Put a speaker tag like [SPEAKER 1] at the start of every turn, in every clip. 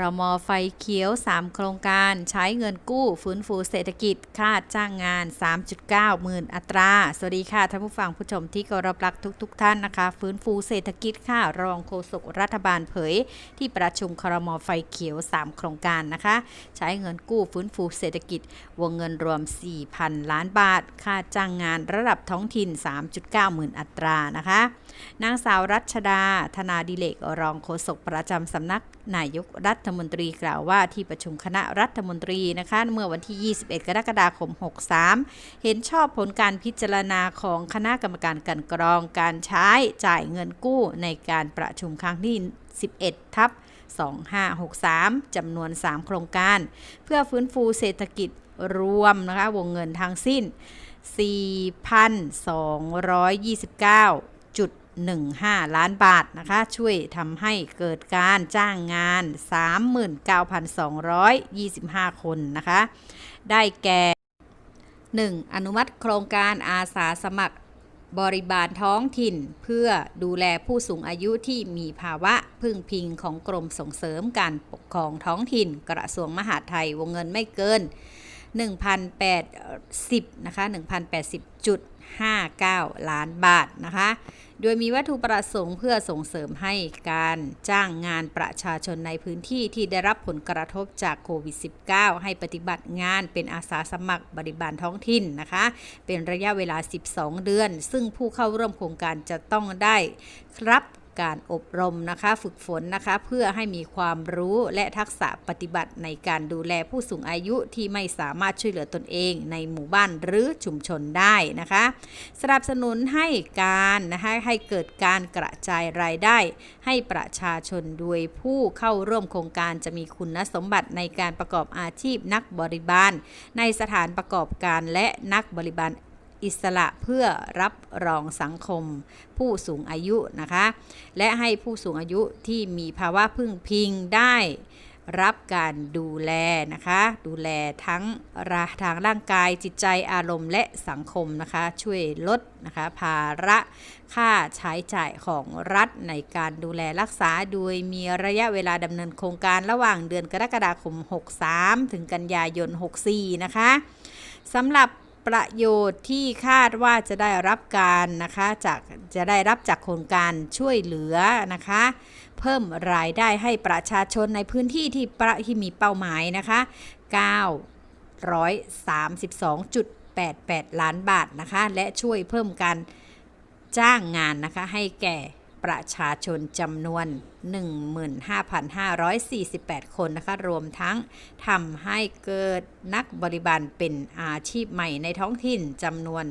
[SPEAKER 1] รมไฟเขียว 3 โครงการใช้เงินกู้ฟื้นฟูเศรษฐกิจคาดจ้างงาน 3.9 หมื่นอัตรา สวัสดีค่ะท่านผู้ฟังผู้ชมที่เคารพรักทุกๆทท่านนะคะ ฟื้นฟูเศรษฐกิจค่ะรองโฆษกรัฐบาลเผย ที่ประชุมครมไฟเขียว 3 โครงการนะคะ ใช้เงินกู้ฟื้นฟูเศรษฐกิจ วงเงินรวม 4,000 ล้านบาท ค่าจ้างงานระดับท้องถิ่น 3.9 หมื่นอัตรานะคะนางสาวรัชดา ธนาดิเลกรองโฆษกประจำสำนักนายกรัฐมนตรีกล่าวว่าที่ประชุมคณะรัฐมนตรีนะคะเมื่อวันที่ 21 กรกฎาคม 63 เห็นชอบผลการพิจารณาของคณะกรรมการกันกรองการใช้จ่ายเงินกู้ในการประชุมครั้งที่ 11 ทับ2563 จำนวน 3 โครงการ เพื่อฟื้นฟูเศรษฐกิจรวมนะคะวงเงินทั้งสิ้น 4,229 15 ล้านบาทนะคะ ช่วยทำให้เกิดการจ้างงาน 39,225 คนนะคะ ได้แก่ 1. อนุมัติโครงการอาสาสมัครบริบาลท้องถิ่น เพื่อดูแลผู้สูงอายุที่มีภาวะพึ่งพิงของกรมส่งเสริมการปกครองท้องถิ่น กระทรวงมหาดไทยวงเงินไม่เกิน 1,080นะคะ1,080.59 ล้านบาทนะคะ โดยมีวัตถุประสงค์เพื่อส่งเสริมให้การจ้างงานประชาชนในพื้นที่ที่ได้รับผลกระทบจากโควิด -19 ให้ปฏิบัติงานเป็นอาสาสมัครบริบาลท้องถิ่นนะคะ เป็นระยะเวลา 12 เดือน ซึ่งผู้เข้าร่วมโครงการจะต้องได้รับ การอบรมนะคะ ฝึกฝนนะคะ เพื่อให้มีความรู้และทักษะปฏิบัติในการดูแลผู้สูงอายุที่ไม่สามารถช่วยเหลือตนเองในหมู่บ้านหรือชุมชนได้นะคะ สนับสนุนให้การนะคะให้เกิดการกระจายรายได้ ให้ประชาชนโดยผู้เข้าร่วมโครงการจะมีคุณสมบัติในการประกอบอาชีพนักบริบาล ในสถานประกอบการและนักบริบาล อิสระเพื่อรับรองสังคม ผู้สูงอายุนะคะ และให้ผู้สูงอายุที่มีภาวะพึ่งพิงได้รับการดูแลนะคะ ดูแลทั้งราทางร่างกายจิตใจอารมณ์และสังคมนะคะ ช่วยลดนะคะภาระค่าใช้จ่ายของรัฐในการดูแลรักษา โดยมีระยะเวลาดำเนินโครงการระหว่างเดือนกรกฎาคม 63 ถึงกันยายน 64 นะคะสำหรับ ประโยชน์ที่คาดว่าจะได้รับการนะคะจากจะได้รับจากโครงการช่วยเหลือนะคะ เพิ่มรายได้ให้ประชาชนในพื้นที่ที่ประที่มีเป้าหมายนะคะ 932.88 ล้านบาทนะคะ และช่วยเพิ่มการจ้างงานนะคะให้แก่ ประชาชนจำนวน 15,548 คนนะคะ รวมทั้งทำให้เกิดนักบริบาลเป็นอาชีพใหม่ในท้องถิ่นจำนวน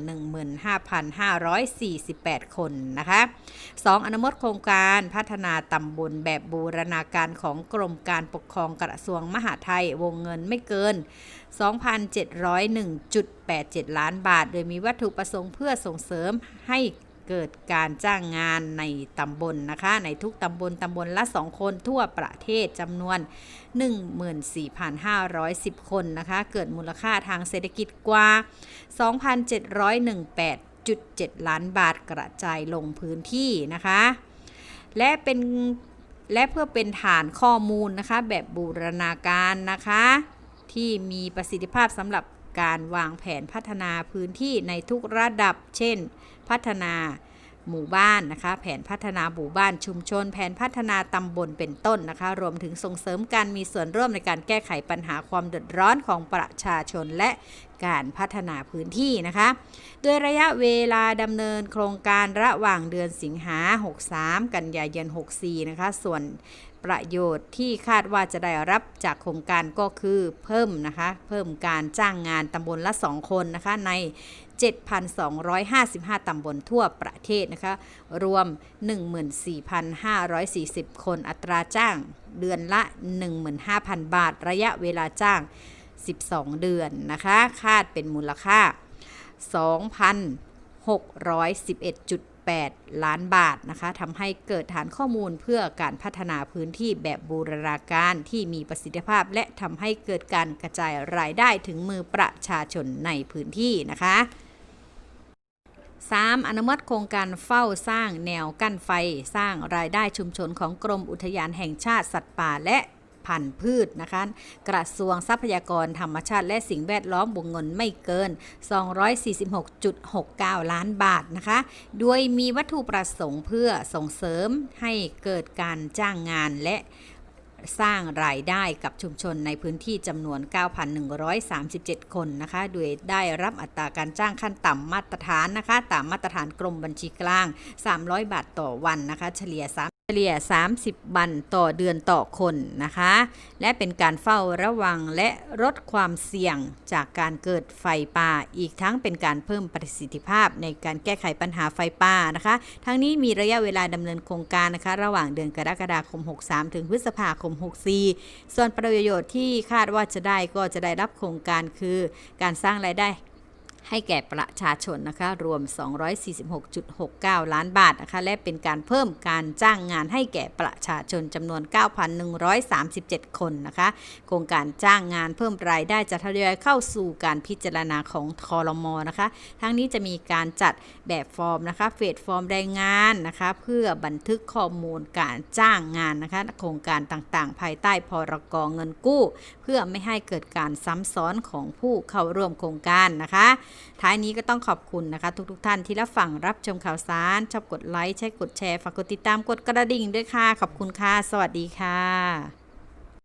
[SPEAKER 1] 15,548 คนนะคะ 2. อนุมัติโครงการพัฒนาตำบลแบบบูรณาการของกรมการปกครองกระทรวงมหาดไทยวงเงินไม่เกิน 2,701.87 ล้านบาท โดยมีวัตถุประสงค์เพื่อส่งเสริมให้ เกิดการจ้างงานในตำบลนะคะ ในทุกตำบลตำบลละ 2 คนทั่วประเทศจำนวน 14,510 คนนะคะ เกิดมูลค่าทางเศรษฐกิจกว่า 2,718.7 ล้านบาทกระจายลงพื้นที่นะคะ และเป็นและเพื่อเป็นฐานข้อมูลนะคะ แบบบูรณาการนะคะ ที่มีประสิทธิภาพสำหรับ การวางแผนพัฒนาพื้นที่ในทุกระดับ เช่น พัฒนา หมู่บ้านนะคะ แผนพัฒนาหมู่บ้านชุมชน แผนพัฒนาตำบลเป็นต้นนะคะ รวมถึงส่งเสริมการมีส่วนร่วมในการแก้ไขปัญหาความเดือดร้อนของประชาชนและการพัฒนาพื้นที่นะคะ โดยระยะเวลาดำเนินโครงการระหว่างเดือนสิงหา 63 กันยายน 64 นะคะ ส่วนประโยชน์ที่คาดว่าจะได้รับจากโครงการก็คือเพิ่มนะคะ เพิ่มการจ้างงานตำบลละ 2 คนนะคะใน 7,255 ตำบลทั่วประเทศนะคะ รวม 14,540 คนอัตราจ้าง เดือนละ 15,000 บาท ระยะเวลาจ้าง 12 เดือนนะคะ คาดเป็นมูลค่า 2,611.8ล้านบาทนะคะทำให้เกิดฐานข้อมูลเพื่อการพัฒนาพื้นที่แบบบูรณาการที่มีประสิทธิภาพ และทำให้เกิดการกระจายรายได้ถึงมือประชาชนในพื้นที่นะคะ 3. อนุมัติโครงการเฝ้าสร้างแนวกั้นไฟ สร้างรายได้ชุมชนของกรมอุทยานแห่งชาติสัตว์ป่าและพันธุ์พืชนะคะ กระทรวงทรัพยากรธรรมชาติและสิ่งแวดล้อมวงเงินไม่เกิน 246.69 ล้านบาทนะคะ โดยมีวัตถุประสงค์เพื่อส่งเสริมให้เกิดการจ้างงานและ สร้างรายได้กับชุมชนในพื้นที่จำนวน 9,137 คนนะคะ โดยได้รับอัตราการจ้างขั้นต่ำมาตรฐานนะคะ ตามมาตรฐานกรมบัญชีกลาง 300 บาทต่อวันนะคะ เฉลี่ย3 เฉลี่ย 30 วันต่อเดือนต่อคนนะคะ และเป็นการเฝ้าระวังและลดความเสี่ยงจากการเกิดไฟป่า อีกทั้งเป็นการเพิ่มประสิทธิภาพในการแก้ไขปัญหาไฟป่านะคะ ทั้งนี้มีระยะเวลาดำเนินโครงการนะคะ ระหว่างเดือนกรกฎาคม 63 ถึงพฤษภาคม 64 ส่วนประโยชน์ที่คาดว่าจะได้ก็จะได้รับโครงการคือ การสร้างรายได้ ให้แก่ประชาชนนะคะ รวม 246.69 ล้านบาทนะคะ และเป็นการเพิ่มการจ้างงานให้แก่ประชาชนจำนวน 9,137 คนนะคะ โครงการจ้างงานเพิ่มรายได้จะทยอยเข้าสู่การพิจารณาของคอรมอนะคะ ทั้งนี้จะมีการจัดแบบฟอร์มนะคะ เฟสฟอร์มแรงงานนะคะ เพื่อบันทึกข้อมูลการจ้างงานนะคะ โครงการต่างๆ ภายใต้พรกเงินกู้ เพื่อไม่ให้เกิดการซ้ำซ้อนของผู้เข้าร่วมโครงการนะคะท้ายนี้ก็ต้องขอบคุณนะคะ ทุกๆทท่านที่รับฟังรับชมข่าวสาร ชอบกดไลค์ใช้กดแชร์ ฝากกดติดตามกดกระดิ่งด้วยค่ะ ขอบคุณค่ะ สวัสดีค่ะ